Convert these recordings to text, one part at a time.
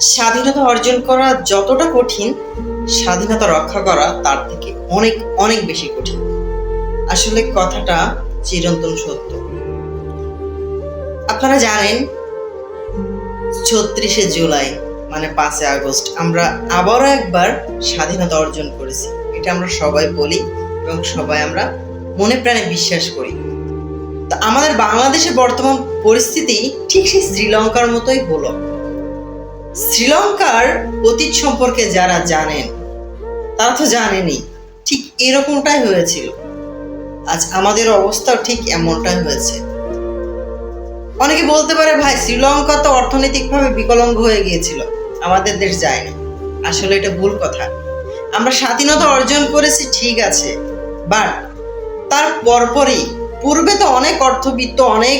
স্বাধীনতা অর্জন করা যতটা কঠিন, স্বাধীনতা রক্ষা করা তার থেকে অনেক অনেক বেশি কঠিন। আসলে কথাটা চিরন্তন সত্য। আপনারা জানেন, ছত্রিশে জুলাই মানে পাঁচই আগস্ট, আমরা আবারও একবার স্বাধীনতা অর্জন করেছি। এটা আমরা সবাই বলি এবং সবাই আমরা মনে প্রাণে বিশ্বাস করি। তো আমাদের বাংলাদেশের বর্তমান পরিস্থিতি ঠিক সেই শ্রীলঙ্কার মতোই হলো। শ্রীলঙ্কার অতীত সম্পর্কে যারা জানেন, তারা তো জানেনি, ঠিক এরকমটাই হয়েছিল। আজ আমাদের অবস্থাও ঠিক এমনটাই হয়েছে। অনেকে বলতে পারে, ভাই, শ্রীলঙ্কা তো অর্থনৈতিকভাবে বিকলাঙ্গ হয়ে গিয়েছিল, আমাদের দেশ যায়নি। আসলে এটা ভুল কথা। আমরা স্বাধীনতা অর্জন করেছি, ঠিক আছে, বাট তার পরপরই পূর্বে তো অনেক অর্থবিত্ত, অনেক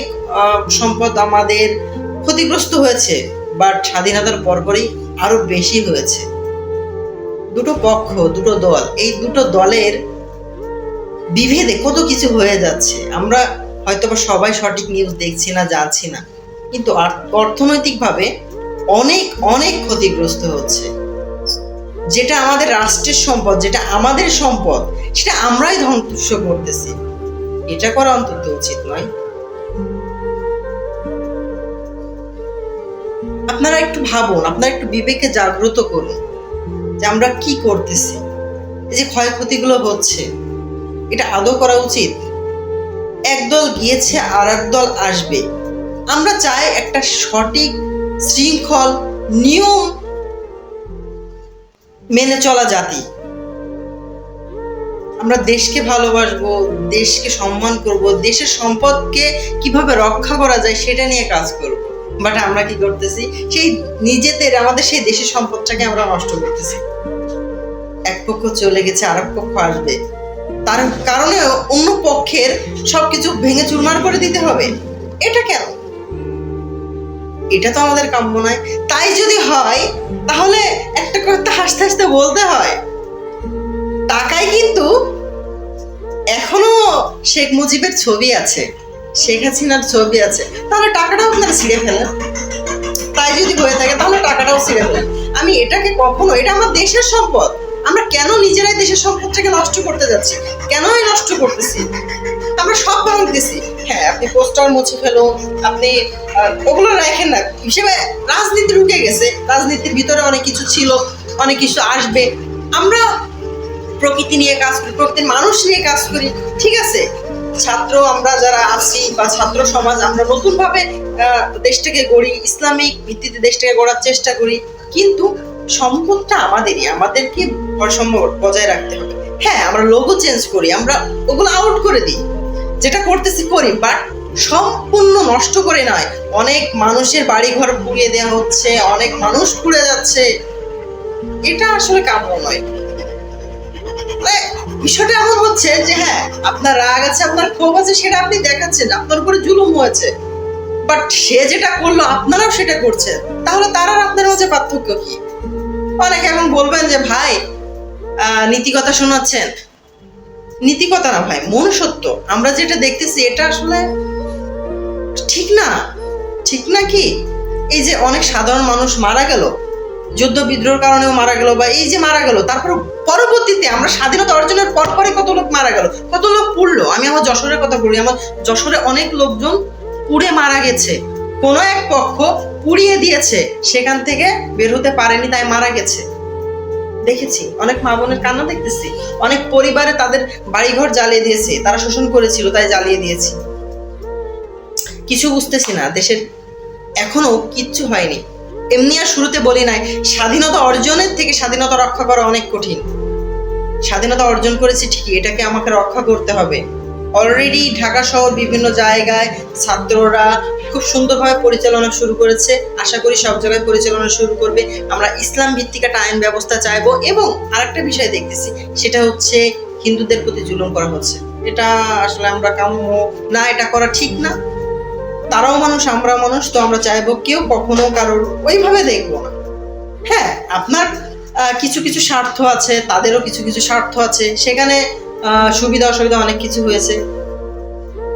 সম্পদ আমাদের ক্ষতিগ্রস্ত হয়েছে। বাট স্বাধীনতার পরপরই আরও বেশি হয়েছে। দুটো পক্ষ, দুটো দল, এই দুটো দলের বিভেদে কত কিছু হয়ে যাচ্ছে, আমরা হয়তোবা সবাই সঠিক নিউজ দেখছি না, জানছি না। কিন্তু অর্থনৈতিকভাবে অনেক অনেক ক্ষতিগ্রস্ত হচ্ছে। যেটা আমাদের রাষ্ট্রের সম্পদ, যেটা আমাদের সম্পদ, সেটা আমরাই ধ্বংস করতেছি। এটা করা অন্তত উচিত নয়। আপনারা একটু ভাবুন, আপনারা একটু বিবেকে জাগ্রত করুন যে আমরা কি করতেছি, এই যে ক্ষয়ক্ষতিগুলো হচ্ছে, এটা আদৌ করা উচিত? একদল গিয়েছে আর দল আসবে। আমরা চাই একটা সঠিক শৃঙ্খল, নিয়ম মেনে চলা জাতি। আমরা দেশকে ভালোবাসবো, দেশকে সম্মান করব, দেশের সম্পদকে কীভাবে রক্ষা করা যায় সেটা নিয়ে কাজ করব। বাট আমরা কি করতেছি? সেই নিজেদের, আমাদের সেই দেশের সম্পদটাকে আমরা নষ্ট করতেছি। এক পক্ষ চলে গেছে আর পক্ষ আসবে। তার কারণে অন্য পক্ষের সবকিছু ভেঙে চুরমার করে দিতে হবে। এটা কেন? এটা তো আমাদের কাম্য নয়। তাই যদি হয়, তাহলে একটা কথা হাসতে হাসতে বলতে হয়। টাকায় কিন্তু এখনও শেখ মুজিবের ছবি আছে। শেখ হাসিনার ছবি আছে, তাহলে টাকাটাও আপনারা ছিঁড়ে ফেলেন। তাই যদি হয়ে থাকে, তাহলে টাকাটাও ছিঁড়ে ফেলেন। আমি এটাকে কখনো, এটা আমার দেশের সম্পদ। আমরা কেন নিজেরাই দেশের সম্পদটাকে নষ্ট করতে যাচ্ছি? কেনই নষ্ট করতেছি? আমরা সব ভাঙতেছি হ্যাঁ আপনি পোস্টার মুছে ফেলুন, আপনি ওগুলো রাখেন না। হিসেবে রাজনীতি ঢুকে গেছে। রাজনীতির ভিতরে অনেক কিছু ছিল, অনেক কিছু আসবে। আমরা প্রকৃতি নিয়ে কাজ করি, প্রকৃতির মানুষ নিয়ে কাজ করি, ঠিক আছে? ছাত্র আমরা যারা আছি বা ছাত্র সমাজ আমরা নতুনভাবে আহ, দেশটাকে গড়ি ইসলামিক ভিত্তিতে দেশটাকে গড়ার চেষ্টা করি। কিন্তু সম্পদটা আমাদেরই আমাদেরকে ভারসাম্য বজায় রাখতে হবে। হ্যাঁ আমরা লোগো চেঞ্জ করি আমরা ওগুলো আউট করে দিই। যেটা করতেছি করি বাট সম্পূর্ণ নষ্ট করে নয়। অনেক মানুষের বাড়িঘর পুড়িয়ে দেওয়া হচ্ছে অনেক মানুষ পুড়ে যাচ্ছে। এটা আসলে কাম্য নয়। বিষয়টা এমন হচ্ছে যে হ্যাঁ আপনার রাগ আছে, আপনার ক্ষোভ আছে, সেটা আপনি দেখাচ্ছেন, আপনার উপরে জুলুম হয়েছে। বাট সে যেটা করল, আপনারাও সেটা করছেন। তাহলে তার আপনার মাঝে পার্থক্য কি? অনেকে এখন বলবেন যে, ভাই নীতিকথা শোনাচ্ছেন। নীতিকথা না, ভাই, মনুষ্যত্ব। আমরা যেটা দেখতেছি, এটা আসলে ঠিক না। ঠিক না কি? এই যে অনেক সাধারণ মানুষ মারা গেল যুদ্ধ বিদ্রোহের কারণেও মারা গেল বা এই যে মারা গেল, তারপর পরবর্তীতে আমরা স্বাধীনতা অর্জনের পর পরে কত লোক মারা গেল, কত লোক পুড়লো? আমি আমার যশোরের কথা বলি, আমার যশোরে অনেক লোকজন পুড়ে মারা গেছে। কোনো এক পক্ষ পুড়িয়ে দিয়েছে, সেখান থেকে বের হতে পারেনি, তাই মারা গেছে। দেখেছি, অনেক মা বোনের কান্না দেখতেছি, অনেক পরিবারে তাদের বাড়িঘর জ্বালিয়ে দিয়েছে, তারা শোষণ করেছিল, তাই জ্বালিয়ে দিয়েছি। কিছু বুঝতেছি না, দেশের এখনও কিচ্ছু হয়নি। এমনি আর শুরুতে বলি নাই, স্বাধীনতা অর্জনের থেকে স্বাধীনতা রক্ষা করা অনেক কঠিন। স্বাধীনতা অর্জন করেছি ঠিকই, এটাকে আমাকে রক্ষা করতে হবে। অলরেডি ঢাকা শহর বিভিন্ন জায়গায় ছাত্ররা খুব সুন্দরভাবে পরিচালনা শুরু করেছে। আশা করি সব জায়গায় পরিচালনা শুরু করবে। আমরা ইসলাম ভিত্তিক একটা আইন ব্যবস্থা চাইব এবং আরেকটা বিষয় দেখতেছি, সেটা হচ্ছে হিন্দুদের প্রতি জুলুম করা হচ্ছে। এটা আসলে আমরা কাম্য না, এটা করা ঠিক না। তারাও মানুষ আমরা মানুষ, তো আমরা চাইব কেউ কখনো কারোর ওইভাবে দেখব না। হ্যাঁ আপনার কিছু কিছু স্বার্থ আছে, তাদেরও কিছু কিছু স্বার্থ আছে, সেখানে সুবিধা অসুবিধা অনেক কিছু হয়েছে।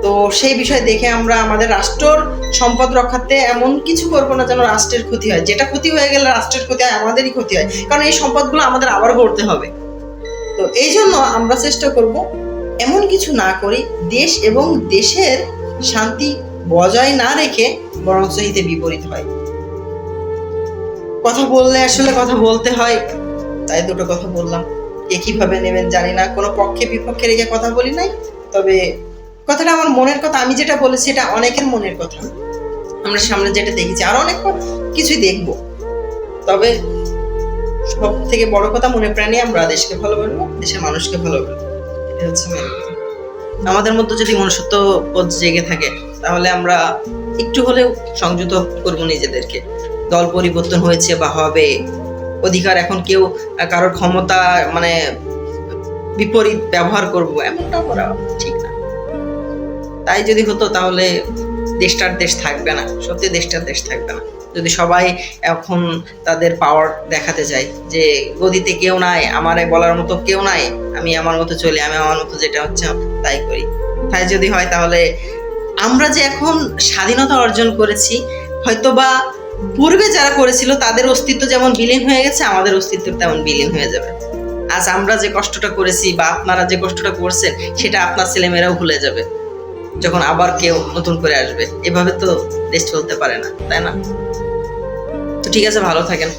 তো সেই বিষয় দেখে আমরা আমাদের রাষ্ট্রর সম্পদ রক্ষাতে এমন কিছু করব না যেন রাষ্ট্রের ক্ষতি হয়। যেটা ক্ষতি হয়ে গেলে রাষ্ট্রের ক্ষতি হয়, আমাদেরই ক্ষতি হয়। কারণ এই সম্পদগুলো আমাদের আবার গড়তে হবে। তো এই জন্য আমরা চেষ্টা করব এমন কিছু না করি, দেশ এবং দেশের শান্তি বজায় না রেখে বরঞ্চ হিতে বিপরীত হয়। কথা বললে আসলে কথা বলতে হয়। তাই দুটো কথা বললাম। কে কীভাবে নেবেন জানি না। কোনো পক্ষে বিপক্ষে রেখে কথা বলি নাই। তবে কথাটা আমার মনের কথা। আমি যেটা বলেছি এটা অনেকের মনের কথা। আমরা সামনে যেটা দেখেছি, আর অনেক কিছুই দেখব। তবে সব থেকে বড় কথা মনে প্রাণে আমরা দেশকে ভালো ভালোবাসবো, দেশের মানুষকে ভালোবাসবো। এটা হচ্ছে আমাদের মধ্যে যদি মনুষ্যত্ব জেগে থাকে তাহলে আমরা একটু হলেও সংযত করব নিজেদেরকে। দল পরিবর্তন হয়েছে বা হবে, অধিকার এখন কেউ কারোর ক্ষমতা মানে বিপরীত ব্যবহার করব, এমনটা করা ঠিক না। তাই যদি হতো তাহলে দেশটার দেশ থাকবে না, সত্যি দেশটার দেশ থাকবে না। যদি সবাই এখন তাদের পাওয়ার দেখাতে চায় যে, গদিতে কেউ নাই, আমারে বলার মতো কেউ নাই, আমি আমার মতো চলি, আমি আমার মতো যেটা হচ্ছে তাই করি। তাই যদি হয় তাহলে আমরা যে এখন স্বাধীনতা অর্জন করেছি, হয়তোবা পূর্বে যারা করেছিল তাদের অস্তিত্ব যেমন বিলীন হয়ে গেছে, আমাদের অস্তিত্ব তেমন বিলীন হয়ে যাবে। আজ আমরা যে কষ্টটা করেছি বা আপনারা যে কষ্টটা করছেন, সেটা আপনার ছেলেমেয়েরাও ভুলে যাবে। যখন আবার কেউ নতুন করে আসবে, এভাবে তো দেশ চলতে পারে না, তাই না? তো ঠিক আছে, ভালো থাকেন।